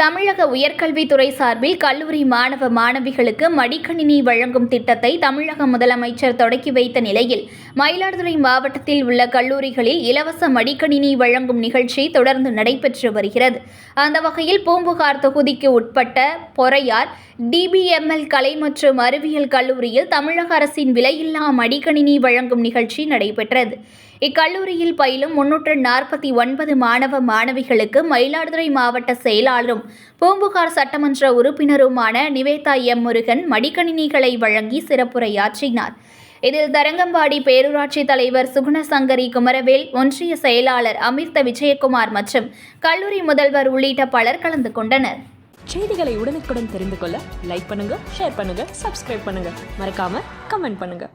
தமிழக உயர்கல்வித்துறை சார்பில் கல்லூரி மாணவ மாணவிகளுக்கு மடிக்கணினி வழங்கும் திட்டத்தை தமிழக முதலமைச்சர் தொடக்கி வைத்த நிலையில் மயிலாடுதுறை மாவட்டத்தில் உள்ள கல்லூரிகளில் இலவச மடிக்கணினி வழங்கும் நிகழ்ச்சி தொடர்ந்து நடைபெற்று வருகிறது. அந்த வகையில் பூம்புகார் தொகுதிக்கு உட்பட்ட பொறையார் டிபிஎம்எல் கலை மற்றும் அறிவியல் கல்லூரியில் தமிழக அரசின் விலையில்லா மடிக்கணினி வழங்கும் நிகழ்ச்சி நடைபெற்றது. இக்கல்லூரியில் பயிலும் முன்னூற்று நாற்பத்தி ஒன்பது மாணவ மாணவிகளுக்கு மயிலாடுதுறை மாவட்ட செயலாளரும் பூம்புகார் சட்டமன்ற உறுப்பினருமான நிவேதா எம் முருகன் மடிக்கணினிகளை வழங்கி சிறப்புரையாற்றினார். இதில் தரங்கம்பாடி பேரூராட்சி தலைவர் சுகுணசங்கரி குமரவேல் ஒன்றிய செயலாளர் அமிர்த விஜயகுமார் மற்றும் கல்லூரி முதல்வர் உள்ளிட்ட பலர் கலந்து கொண்டனர். செய்திகளை உடனுக்குடன் தெரிந்து கொள்ள லைக் பண்ணுங்க ஷேர் பண்ணுங்க சப்ஸ்கிரைப் பண்ணுங்க. மறக்காம கமெண்ட் பண்ணுங்க.